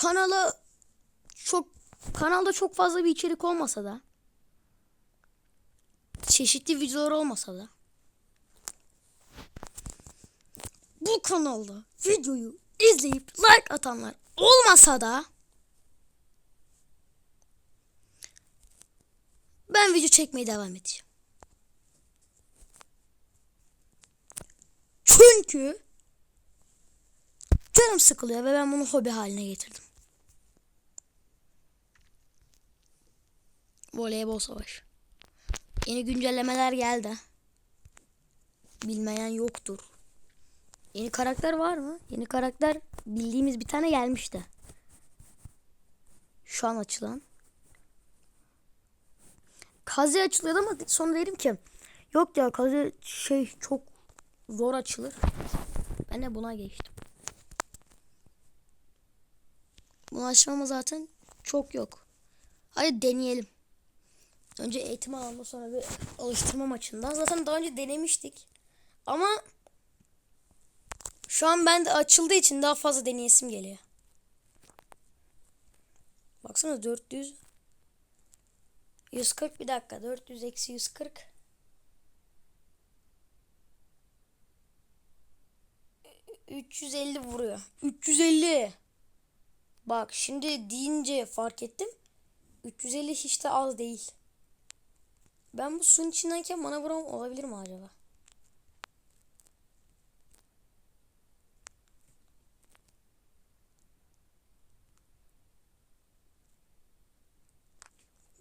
kanala çok kanalda çok fazla bir içerik olmasa da çeşitli videolar olmasa da bu kanalda videoyu izleyip like atanlar olmasa da ben video çekmeye devam edeceğim. Çünkü canım sıkılıyor ve ben bunu hobi haline getirdim. Voleybol savaş. Yeni güncellemeler geldi. Bilmeyen yoktur. Yeni karakter var mı? Yeni karakter bildiğimiz bir tane gelmişti. Şu an açılan. Kazi açılıyordu ama sonra dedim ki yok ya Kazi şey çok zor açılır. Ben de buna geçtim. Bunu açmama zaten çok yok. Hadi deneyelim. Önce eğitim alanında sonra bir alıştırma maçından. Zaten daha önce denemiştik. Ama şu an ben de açıldığı için daha fazla deneyesim geliyor. Baksana 400 140 bir dakika 400 eksi 140 350 vuruyor. 350. Bak şimdi deyince fark ettim. 350 hiç de az değil. Ben bu suyun içindeyken bana vuran olabilir mi acaba?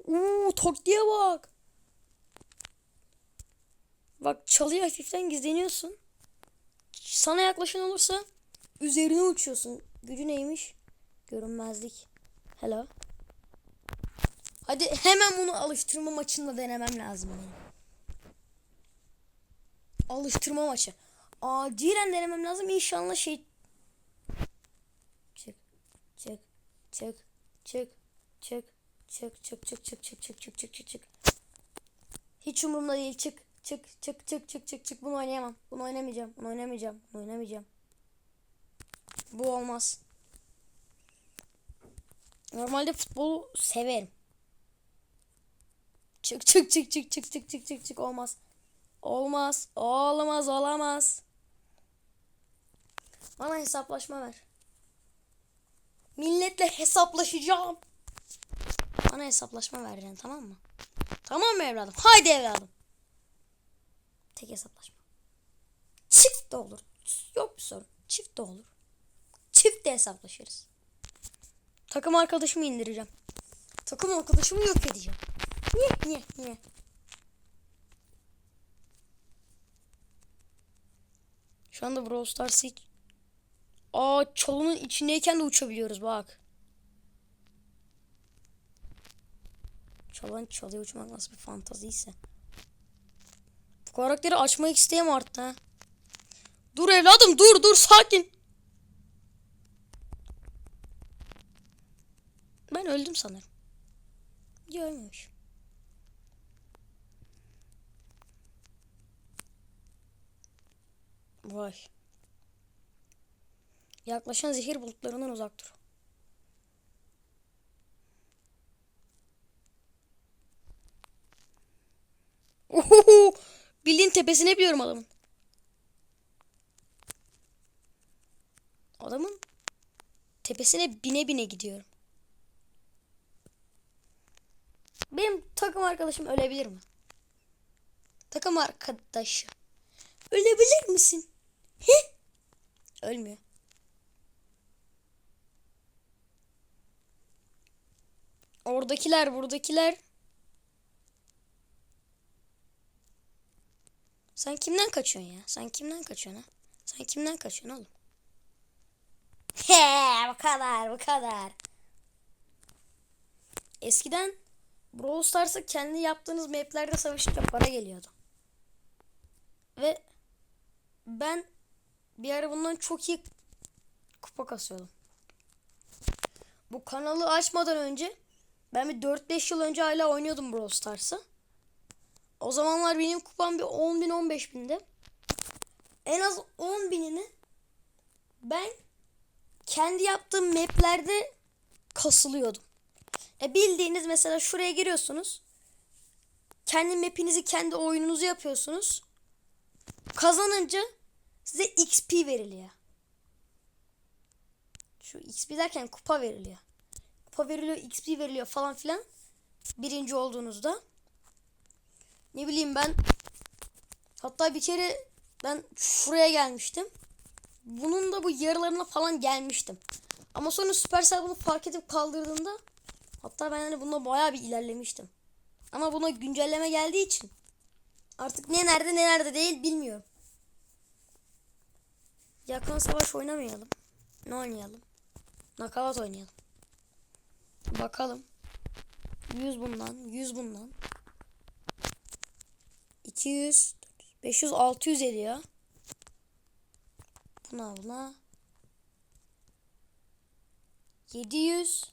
Uuu taktiğe bak. Bak çalıya hafiften gizleniyorsun. Sana yaklaşan olursa üzerine uçuyorsun. Gücü neymiş? Görünmezlik. Hello. Hadi hemen bunu alıştırma maçında denemem lazım benim. Alıştırma maçı. Acilen denemem lazım. İnşallah şey... Çık. Çık. Çık. Çık. Çık. Çık. Çık. Çık. Çık. Çık. Çık. Çık. Çık. Çık. Çık. Hiç umurumda değil. Çık. Çık. Çık. Çık. Çık. Çık. Çık. Bunu oynayamam. Bunu oynamayacağım. Bunu oynamayacağım. Bunu oynamayacağım. Bu olmaz. Normalde futbolu severim. Çık çık çık çık çık çık çık çık çık olmaz. Olmaz. Olamaz olamaz. Bana hesaplaşma ver. Milletle hesaplaşacağım. Bana hesaplaşma vereceksin tamam mı? Tamam mı evladım? Haydi evladım. Tek hesaplaşma. Çift de olur. Yok bir sorun. Çift de olur. Çift de hesaplaşırız. Takım arkadaşımı indireceğim. Takım arkadaşımı yok edeceğim. Niye niye niye? Şu anda Brawl Stars'ı hiç... Aa çalının içindeyken de uçabiliyoruz bak. Çalan çalıya uçmak nasıl bir fantaziyse. Bu karakteri açmak isteyem arttı ha. Dur evladım dur dur sakin. Ben öldüm sanırım. Görmemiş. Vay. Yaklaşan zehir bulutlarından uzak dur. Ohoho! Bildiğin tepesine biliyorum adamın. Adamın tepesine bine bine gidiyorum. Benim takım arkadaşım ölebilir mi? Takım arkadaşı. Ölebilir misin? He? Ölmüyor. Oradakiler, buradakiler. Sen kimden kaçıyorsun ya? Sen kimden kaçıyorsun ha? Sen kimden kaçıyorsun oğlum? He, bu kadar, bu kadar. Eskiden Brawl Stars'a kendi yaptığınız maplerde savaşınca para geliyordu. Ve ben bir ara bundan çok iyi kupa kasıyordum. Bu kanalı açmadan önce ben bir 4-5 yıl önce hala oynuyordum Brawl Stars'ı. O zamanlar benim kupam bir 10 bin 15 bindi. En az 10 binini ben kendi yaptığım maplerde kasılıyordum. E bildiğiniz mesela şuraya giriyorsunuz. Kendi map'inizi, kendi oyununuzu yapıyorsunuz. Kazanınca size XP veriliyor. Şu XP derken kupa veriliyor. Kupa veriliyor, XP veriliyor falan filan. Birinci olduğunuzda. Ne bileyim ben hatta bir kere ben şuraya gelmiştim. Bunun da bu yarılarına falan gelmiştim. Ama sonra Supercell bunu fark edip kaldırdığında hatta ben hani bunda bayağı bir ilerlemiştim. Ama buna güncelleme geldiği için artık ne nerede ne nerede değil bilmiyorum. Yakın savaş oynamayalım. Ne oynayalım? Nakavat oynayalım. Bakalım. 100 bundan, 100 bundan. 200, 500, 600 ediyor. Buna buna. 700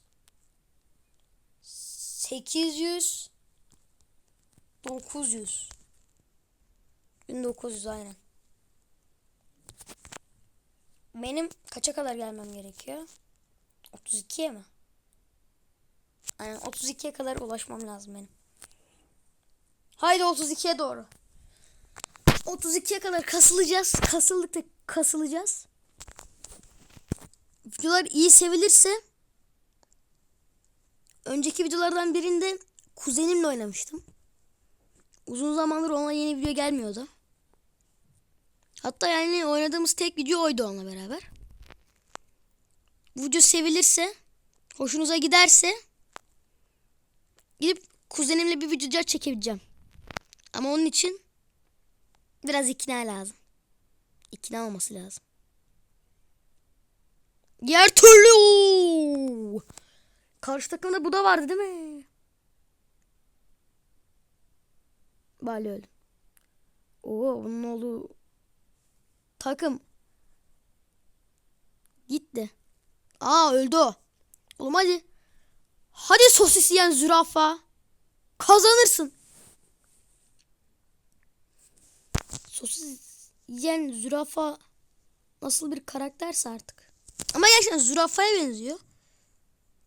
800 900 1900 aynen. Benim kaça kadar gelmem gerekiyor? 32'ye mi? Aynen 32'ye kadar ulaşmam lazım benim. Haydi 32'ye doğru. 32'ye kadar kasılacağız. Kasıldıkça kasılacağız. Videolar iyi sevilirse önceki videolardan birinde kuzenimle oynamıştım. Uzun zamandır ona yeni video gelmiyordu. Hatta yani oynadığımız tek video oydu onunla beraber. Bu video sevilirse, hoşunuza giderse gidip kuzenimle bir video çekebileceğim. Ama onun için biraz ikna lazım. İkna olması lazım. Diğer türlü Oo! Karşı takımda bu da vardı değil mi? Bali öldüm. Oo bunun olduğu takım gitti. Aa öldü o. Oğlum hadi. Hadi sosis yiyen zürafa. Kazanırsın. Sosis yiyen zürafa nasıl bir karakterse artık. Ama gerçekten zürafaya benziyor.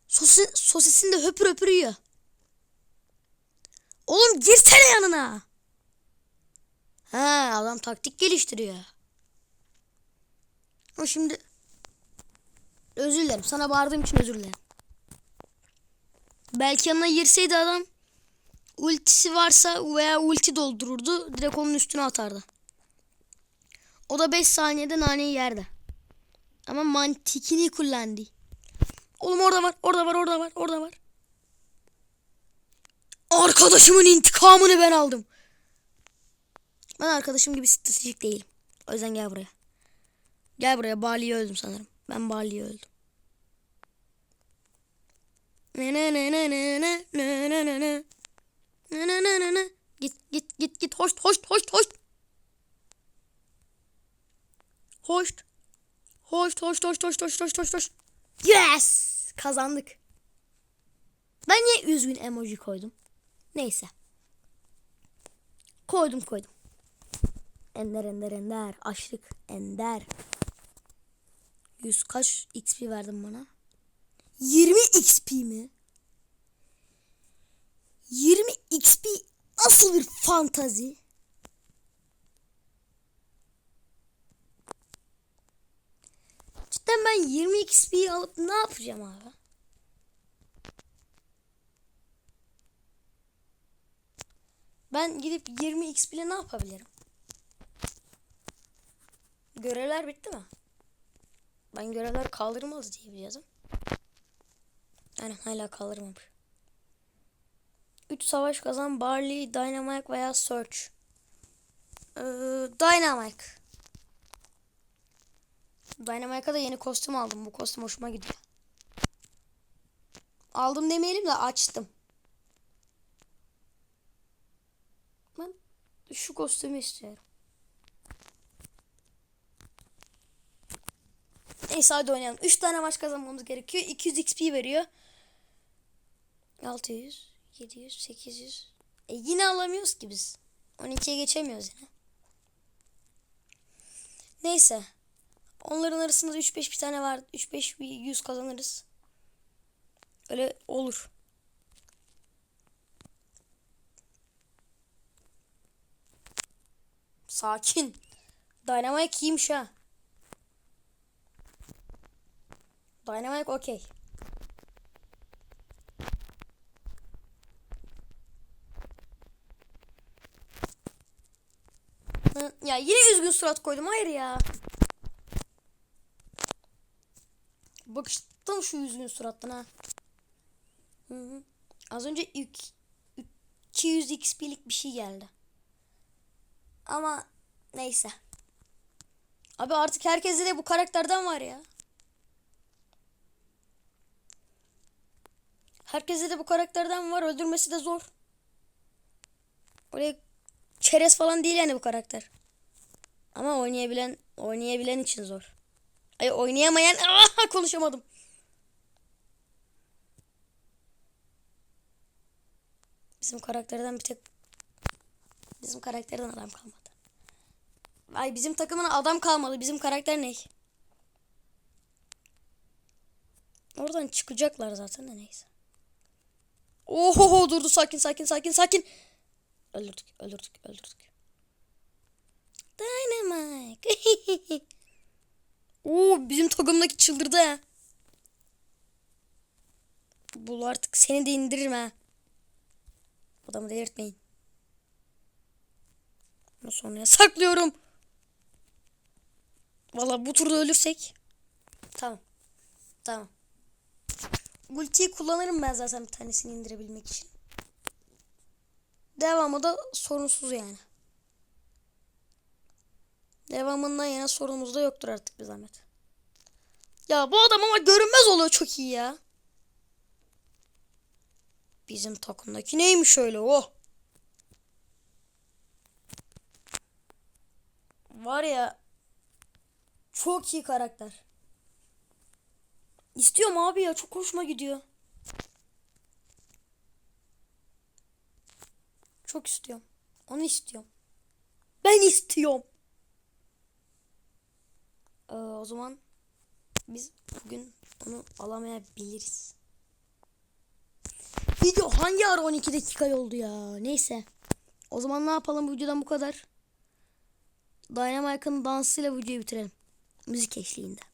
Sosis, sosisin de höpür höpür yiyor. Oğlum girsene yanına. Ha adam taktik geliştiriyor. Ama şimdi özür dilerim. Sana bağırdığım için özür dilerim. Belki yanına girseydi adam ultisi varsa veya ulti doldururdu. Direkt onun üstüne atardı. O da 5 saniyede naneyi yerdi. Ama mantikini kullandı. Oğlum orada var, orada var, orada var, orada var. Arkadaşımın intikamını ben aldım. Ben arkadaşım gibi stratejik değilim. O yüzden gel buraya. Gel buraya. Bali'yi öldüm sanırım. Ben Bali'yi öldüm. Ne ne ne ne ne ne ne ne ne ne ne ne ne ne ne Git git git git hoş hoş hoş hoş Hoş Hoş hoş hoş hoş hoş hoş hoş hoş Yes kazandık. Ben niye üzgün emoji koydum? Neyse. Koydum koydum. Ender ender ender. Açlık ender. 100 kaç XP verdin bana? 20 XP mi? 20 XP nasıl bir fantazi? Cidden ben 20 XP'yi alıp ne yapacağım abi? Ben gidip 20 XP ile ne yapabilirim? Görevler bitti mi? Ben görevler kaldırmadı diye biliyordum. Aynen hala kaldırmamış. 3 savaş kazan Barley, Dynamite veya Search. Ee, Dynamite. Dynamite'a da yeni kostüm aldım. Bu kostüm hoşuma gidiyor. Aldım demeyelim de açtım. Ben şu kostümü istiyorum. Neyse hadi oynayalım. 3 tane maç kazanmamız gerekiyor. 200 XP veriyor. 600, 700, 800. E yine alamıyoruz ki biz. 12'ye geçemiyoruz yine. Neyse. Onların arasında 3-5 bir tane var. 3-5 bir 100 kazanırız. Öyle olur. Sakin. Dynamite iyiymiş ha. Dynamite okey. Ya yine üzgün surat koydum. Hayır ya. Bakıştım şu üzgün surattan ha. Hı hı. Az önce ük- 200 XP'lik bir şey geldi. Ama neyse. Abi artık herkeste de bu karakterden var ya. Herkeste de bu karakterden var. Öldürmesi de zor. Oraya çerez falan değil yani bu karakter. Ama oynayabilen oynayabilen için zor. Ay oynayamayan Aa, konuşamadım. Bizim karakterden bir tek bizim karakterden adam kalmadı. Ay bizim takımın adam kalmadı. Bizim karakter ne? Oradan çıkacaklar zaten de neyse. Oho durdu sakin sakin sakin sakin. Öldürdük öldürdük öldürdük. Dynamite. Oo bizim takımdaki çıldırdı ha. Bu artık seni de indiririm ha. Adamı delirtmeyin. Bunu sonraya saklıyorum. Valla bu turda ölürsek. Tamam. Tamam. Ultiyi kullanırım ben zaten bir tanesini indirebilmek için. Devamı da sorunsuz yani. Devamından yana sorunumuz da yoktur artık bir zahmet. Ya bu adam ama görünmez oluyor çok iyi ya. Bizim takımdaki neymiş öyle oh. Var ya çok iyi karakter. İstiyorum abi ya çok hoşuma gidiyor. Çok istiyorum. Onu istiyorum. Ben istiyorum. Ee, o zaman biz bugün onu alamayabiliriz. Video hangi ara 12 dakika oldu ya? Neyse. O zaman ne yapalım bu videodan bu kadar. Dynamite'ın dansıyla videoyu bitirelim. Müzik eşliğinde.